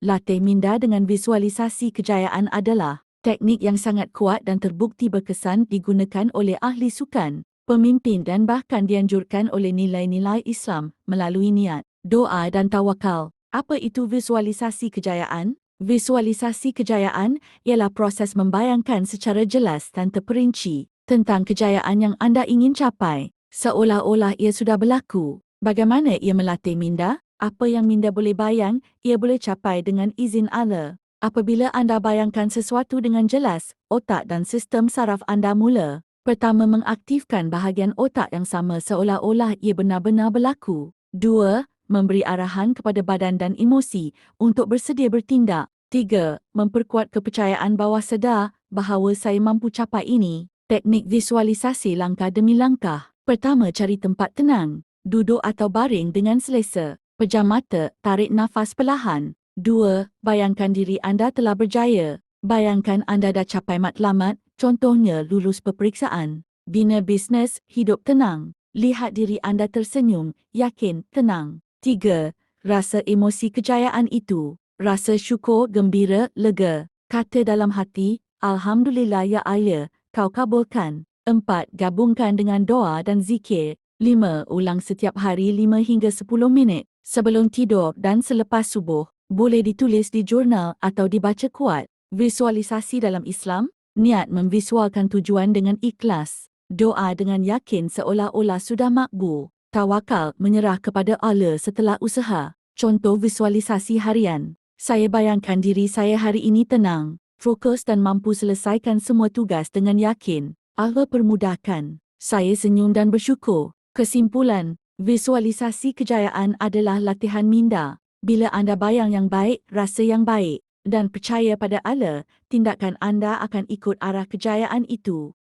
Latih minda dengan visualisasi kejayaan adalah teknik yang sangat kuat dan terbukti berkesan digunakan oleh ahli sukan, pemimpin dan bahkan dianjurkan oleh nilai-nilai Islam melalui niat, doa dan tawakal. Apa itu visualisasi kejayaan? Visualisasi kejayaan ialah proses membayangkan secara jelas dan terperinci tentang kejayaan yang anda ingin capai, seolah-olah ia sudah berlaku. Bagaimana ia melatih minda? Apa yang minda boleh bayang, ia boleh capai dengan izin Allah. Apabila anda bayangkan sesuatu dengan jelas, otak dan sistem saraf anda mula. Pertama, mengaktifkan bahagian otak yang sama seolah-olah ia benar-benar berlaku. Dua, memberi arahan kepada badan dan emosi untuk bersedia bertindak. Tiga, memperkuat kepercayaan bawah sedar bahawa saya mampu capai ini. Teknik visualisasi langkah demi langkah. Pertama, cari tempat tenang. Duduk atau baring dengan selesa. Pejam mata, tarik nafas perlahan. Dua, bayangkan diri anda telah berjaya. Bayangkan anda dah capai matlamat, contohnya lulus peperiksaan. Bina bisnes, hidup tenang. Lihat diri anda tersenyum, yakin, tenang. Tiga, rasa emosi kejayaan itu. Rasa syukur, gembira, lega. Kata dalam hati, Alhamdulillah ya Allah, kau kabulkan. Empat, gabungkan dengan doa dan zikir. Lima, ulang setiap hari lima hingga sepuluh minit sebelum tidur dan selepas subuh, boleh ditulis di jurnal atau dibaca kuat. Visualisasi dalam Islam, niat memvisualkan tujuan dengan ikhlas. Doa dengan yakin seolah-olah sudah makbul. Tawakal menyerah kepada Allah setelah usaha. Contoh visualisasi harian. Saya bayangkan diri saya hari ini tenang, fokus dan mampu selesaikan semua tugas dengan yakin. Allah permudahkan. Saya senyum dan bersyukur. Kesimpulan, Visualisasi kejayaan adalah latihan minda. Bila anda bayang yang baik, rasa yang baik dan percaya pada Allah, tindakan anda akan ikut arah kejayaan itu.